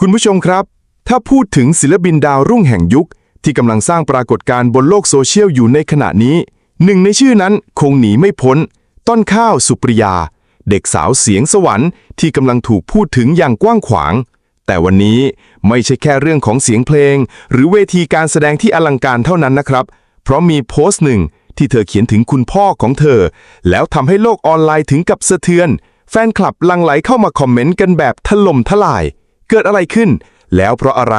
คุณผู้ชมครับ ถ้าพูดถึงศิลปินดาวรุ่งแห่งยุค ที่กำลังสร้างปรากฏการณ์บนโลกโซเชียลอยู่ในขณะนี้หนึ่งในชื่อนั้นคงหนีไม่พ้น ต้นข้าวสุปริยา เด็กสาวเสียงสวรรค์ที่กำลังถูกพูดถึงอย่างกว้างขวาง แต่วันนี้ไม่ใช่แค่เรื่องของเสียงเพลง หรือเวทีการแสดงที่อลังการเท่านั้นนะครับ เพราะมีโพสต์หนึ่งที่เธอเขียนถึงคุณพ่อของเธอ แล้วทำให้โลกออนไลน์ถึงกับสะเทือน แฟนคลับลังไหลเข้ามาคอมเมนต์กันแบบถล่มทลาย เกิดอะไรขึ้น แล้วเพราะอะไร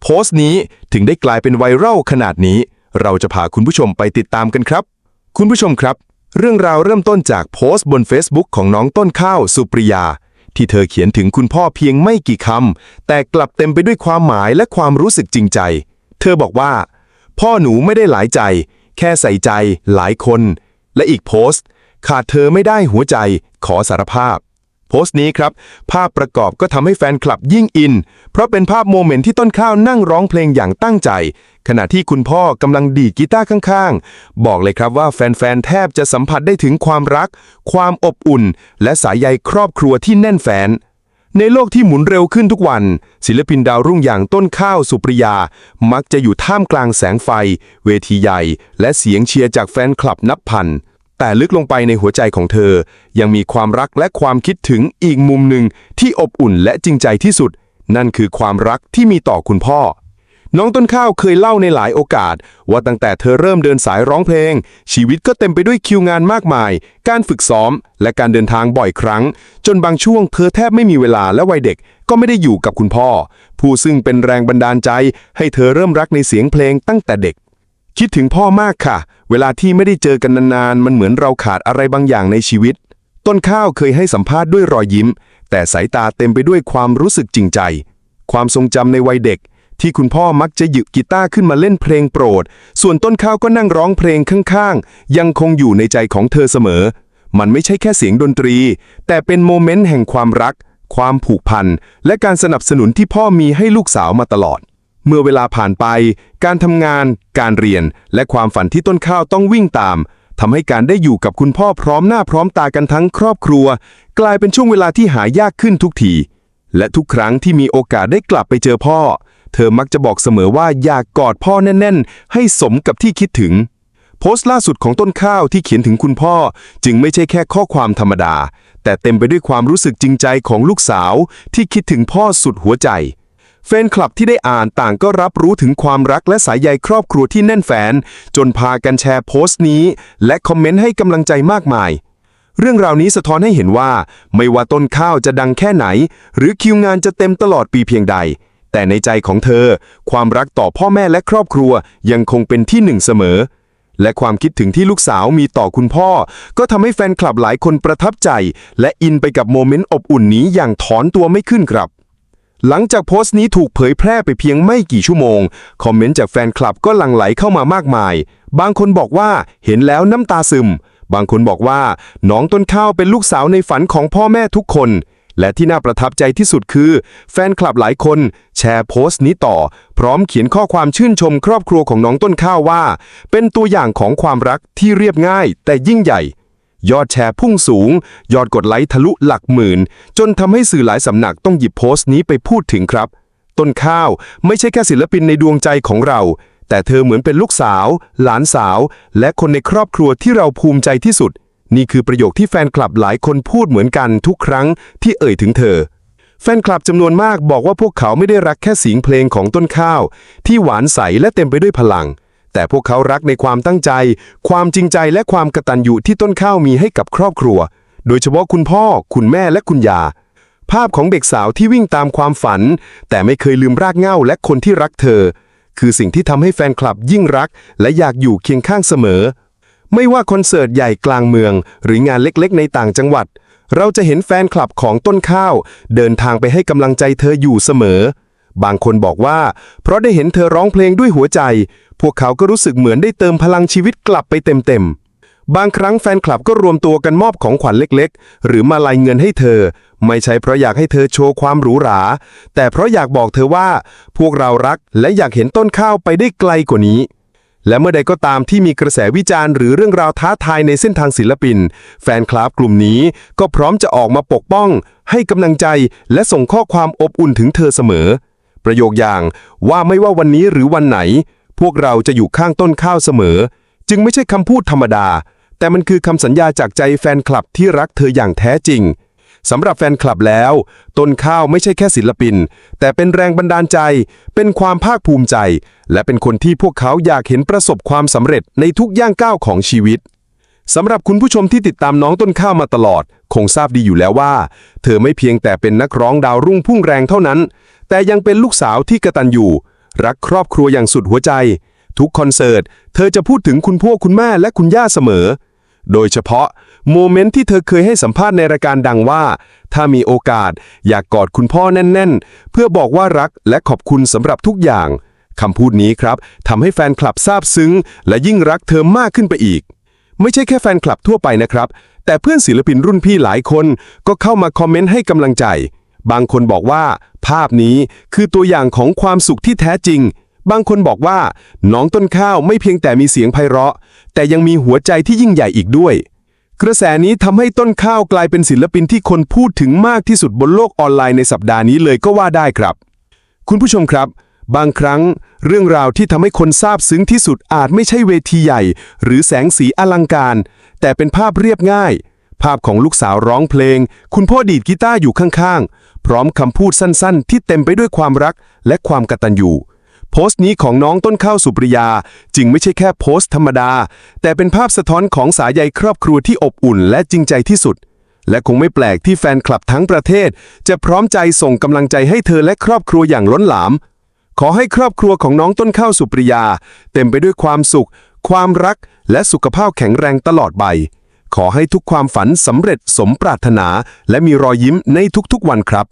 โพสต์นี้ถึงได้กลายเป็นไวรัลขนาดนี้ เราจะพาคุณผู้ชมไปติดตามกันครับ คุณผู้ชมครับ เรื่องราวเริ่มต้นจากโพสต์บน Facebook ของน้องต้นข้าวสุปริยา ที่เธอเขียนถึงคุณพ่อเพียงไม่กี่คำแต่กลับเต็มไปด้วยความหมายและความรู้สึกจริงใจ เธอบอกว่า พ่อหนูไม่ได้หลายใจ แค่ใส่ใจ หลายคน และอีกโพสต์ ขาดเธอไม่ได้หัวใจ ขอสารภาพ โพสต์นี้ครับ ภาพประกอบก็ทำให้แฟนคลับยิ่งอิน เพราะเป็นภาพโมเมนต์ที่ต้นข้าวนั่งร้องเพลงอย่างตั้งใจ ขณะที่คุณพ่อกำลังดีกีตาร์ข้างๆ บอกเลยครับว่าแฟนๆ แทบจะสัมผัสได้ถึงความรัก ความอบอุ่น และสายใยครอบครัวที่แน่นแฟนในโลกที่หมุนเร็วขึ้นทุกวัน ศิลปินดาวรุ่งอย่างต้นข้าวสุปริยา มักจะอยู่ท่ามกลางแสงไฟ เวทีใหญ่ และเสียงเชียร์จากแฟนคลับนับพัน แต่ลึกลงไปในหัวใจของเธอ ยังมีความรักและความคิดถึงอีกมุมหนึ่งที่อบอุ่นและจริงใจที่สุด นั่นคือความรักที่มีต่อคุณพ่อ น้องต้นข้าวเคยเล่าในหลายโอกาส ว่าตั้งแต่เธอเริ่มเดินสายร้องเพลง ชีวิตก็เต็มไปด้วยคิวงานมากมาย การฝึกซ้อม และการเดินทางบ่อยครั้ง จนบางช่วงเธอแทบไม่มีเวลาและวัยเด็กก็ไม่ได้อยู่กับคุณพ่อ ผู้ซึ่งเป็นแรงบันดาลใจ ให้เธอเริ่มรักในเสียงเพลงตั้งแต่เด็ก คิดถึงพ่อมากค่ะ เวลาที่ไม่ได้เจอกันนานๆ มันเหมือนเราขาดอะไรบางอย่างในชีวิต ต้นข้าวเคยให้สัมภาษณ์ด้วยรอยยิ้ม แต่สายตาเต็มไปด้วยความรู้สึกจริงใจ ความทรงจำในวัยเด็ก ที่คุณพ่อมักจะหยิบกีตาร์ขึ้นมาเล่นเพลงโปรด ส่วนต้นข้าวก็นั่งร้องเพลงข้างๆ ยังคงอยู่ในใจของเธอเสมอ มันไม่ใช่แค่เสียงดนตรี แต่เป็นโมเมนต์แห่งความรัก ความผูกพัน และการสนับสนุนที่พ่อมีให้ลูกสาวมาตลอด เมื่อเวลาผ่านไป การทำงาน การเรียน และความฝันที่ต้นข้าวต้องวิ่งตามทำให้การได้อยู่กับคุณพ่อพร้อมหน้าพร้อมตากันทั้งครอบครัว กลายเป็นช่วงเวลาที่หายากขึ้นทุกที และทุกครั้งที่มีโอกาสได้กลับไปเจอพ่อ เธอมักจะบอกเสมอว่าอยากกอดพ่อแน่น ๆ ให้สมกับที่คิดถึง โพสต์ล่าสุดของต้นข้าวที่เขียนถึงคุณพ่อ จึงไม่ใช่แค่ข้อความธรรมดา แต่เต็มไปด้วยความรู้สึกจริงใจของลูกสาวที่คิดถึงพ่อสุดหัวใจ แฟนคลับที่ได้อ่านต่างก็รับรู้ถึงความรักและสายใยครอบครัวที่แน่นแฟน จนพากันแชร์โพสต์นี้ และคอมเมนต์ให้กำลังใจมากมาย เรื่องราวนี้สะท้อนให้เห็นว่า ไม่ว่าต้นข้าวจะดังแค่ไหน หรือคิวงานจะเต็มตลอดปีเพียงใด แต่ในใจของเธอ ความรักต่อพ่อแม่และครอบครัวยังคงเป็นที่หนึ่งเสมอ และความคิดถึงที่ลูกสาวมีต่อคุณพ่อ ก็ทำให้แฟนคลับหลายคนประทับใจ และอินไปกับโมเมนต์อบอุ่นนี้อย่างถอนตัวไม่ขึ้นครับ หลังจากโพสต์นี้ถูกเผยแพร่ไปเพียงไม่กี่ชั่วโมง คอมเมนต์จากแฟนคลับก็หลั่งไหลเข้ามามากมาย บางคนบอกว่าเห็นแล้วน้ำตาซึม บางคนบอกว่าน้องต้นข้าวเป็นลูกสาวในฝันของพ่อแม่ทุกคน และที่น่าประทับใจที่สุดคือ แฟนคลับหลายคนแชร์โพสต์นี้ต่อ พร้อมเขียนข้อความชื่นชมครอบครัวของน้องต้นข้าวว่า เป็นตัวอย่างของความรักที่เรียบง่าย แต่ยิ่งใหญ่ ยอดแชร์พุ่งสูง ยอดกดไลค์ทะลุหลักหมื่น จนทำให้สื่อหลายสำนักต้องหยิบโพสต์นี้ไปพูดถึงครับ ต้นข้าวไม่ใช่แค่ศิลปินในดวงใจของเรา แต่เธอเหมือนเป็นลูกสาว หลานสาว และคนในครอบครัวที่เราภูมิใจที่สุด นี่คือประโยคที่แฟนคลับหลายคนพูดเหมือนกันทุกครั้งที่เอ่ยถึงเธอ แฟนคลับจำนวนมากบอกว่าพวกเขาไม่ได้รักแค่เสียงเพลงของต้นข้าว ที่หวานใสและเต็มไปด้วยพลัง แต่พวกเขารักในความตั้งใจ ความจริงใจและความกตัญญูที่ต้นข้าวมีให้กับครอบครัว โดยเฉพาะคุณพ่อ คุณแม่และคุณยา ภาพของเด็กสาวที่วิ่งตามความฝัน แต่ไม่เคยลืมรากเหง้าและคนที่รักเธอ คือสิ่งที่ทำให้แฟนคลับยิ่งรัก และอยากอยู่เคียงข้างเสมอ ไม่ว่าคอนเสิร์ตใหญ่กลางเมือง หรืองานเล็กๆ ในต่างจังหวัด เราจะเห็นแฟนคลับของต้นข้าว เดินทางไปให้กำลังใจเธออยู่เสมอ บางคนบอกว่า เพราะได้เห็นเธอร้องเพลงด้วยหัวใจ พวกเขาก็รู้สึกเหมือนได้เติมพลังชีวิตกลับไปเต็มๆ บางครั้งแฟนคลับก็รวมตัวกันมอบของขวัญเล็กๆ หรือมาลายเงินให้เธอ ไม่ใช่เพราะอยากให้เธอโชว์ความหรูหรา แต่เพราะอยากบอกเธอว่า พวกเรารักและอยากเห็นต้นข้าวไปได้ไกลกว่านี้และเมื่อใดก็ตามที่มีกระแสวิจารณ์หรือเรื่องราวท้าทายในเส้นทางศิลปิน แฟนคลับกลุ่มนี้ก็พร้อมจะออกมาปกป้อง ให้กำลังใจและส่งข้อความอบอุ่นถึงเธอเสมอ ประโยคอย่างว่าไม่ว่าวันนี้หรือวันไหน พวกเราจะอยู่ข้างต้นข้าวเสมอ จึงไม่ใช่คำพูดธรรมดา แต่มันคือคำสัญญาจากใจแฟนคลับที่รักเธออย่างแท้จริงสำหรับแฟนคลับแล้ว ต้นข้าวไม่ใช่แค่ศิลปิน แต่เป็นแรงบันดาลใจ เป็นความภาคภูมิใจ และเป็นคนที่พวกเขาอยากเห็นประสบความสำเร็จในทุกย่างก้าวของชีวิตสำหรับคุณผู้ชมที่ติดตามน้องต้นข้าวมาตลอด คงทราบดีอยู่แล้วว่า เธอไม่เพียงแต่เป็นนักร้องดาวรุ่งพุ่งแรงเท่านั้น แต่ยังเป็นลูกสาวที่กระตันอยู่ รักครอบครัวอย่างสุดหัวใจ ทุกคอนเสิร์ต เธอจะพูดถึงคุณพ่อคุณแม่และคุณย่าเสมอ โดยเฉพาะโมเมนต์ที่เธอเคยให้สัมภาษณ์ในรายการดังว่า ถ้ามีโอกาสอยากกอดคุณพ่อแน่น ๆ เพื่อบอกว่ารักและขอบคุณสำหรับทุกอย่างคำพูดนี้ครับทำให้แฟนคลับซาบซึ้ง และยิ่งรักเธอมากขึ้นไปอีก ไม่ใช่แค่แฟนคลับทั่วไปนะครับ แต่เพื่อนศิลปินรุ่นพี่หลายคนก็เข้ามาคอมเมนต์ให้กำลังใจ บางคนบอกว่า ภาพนี้คือตัวอย่างของความสุขที่แท้จริง บางคนบอกว่า น้องต้นข้าวไม่เพียงแต่มีเสียงไพเราะ แต่ยังมีหัวใจที่ยิ่งใหญ่อีกด้วย กระแสนี้ทำให้ต้นข้าวกลายเป็นศิลปินที่คนพูดถึงมากที่สุดบนโลกออนไลน์ในสัปดาห์นี้เลยก็ว่าได้ครับ คุณผู้ชมครับ บางครั้ง เรื่องราวที่ทำให้คนซาบซึ้งที่สุดอาจไม่ใช่เวทีใหญ่ หรือแสงสีอลังการ แต่เป็นภาพเรียบง่ายภาพของลูกสาวร้องเพลง คุณพ่อดีดกีตาร์อยู่ข้างๆ พร้อมคำพูดสั้นๆ ที่เต็มไปด้วยความรักและความกตัญญูโพสต์นี้ของน้องต้นข้าวสุปริยาจึงไม่ใช่แค่โพสต์ธรรมดา แต่เป็นภาพสะท้อนของสายใยครอบครัวที่อบอุ่นและจริงใจที่สุด และคงไม่แปลกที่แฟนคลับทั้งประเทศ จะพร้อมใจส่งกำลังใจให้เธอและครอบครัวอย่างล้นหลาม ขอให้ครอบครัวของน้องต้นข้าวสุปริยา เต็มไปด้วยความสุข ความรัก และสุขภาพแข็งแรงตลอดไป ขอให้ทุกความฝันสำเร็จสมปรารถนา และมีรอยยิ้มในทุกๆวันครับ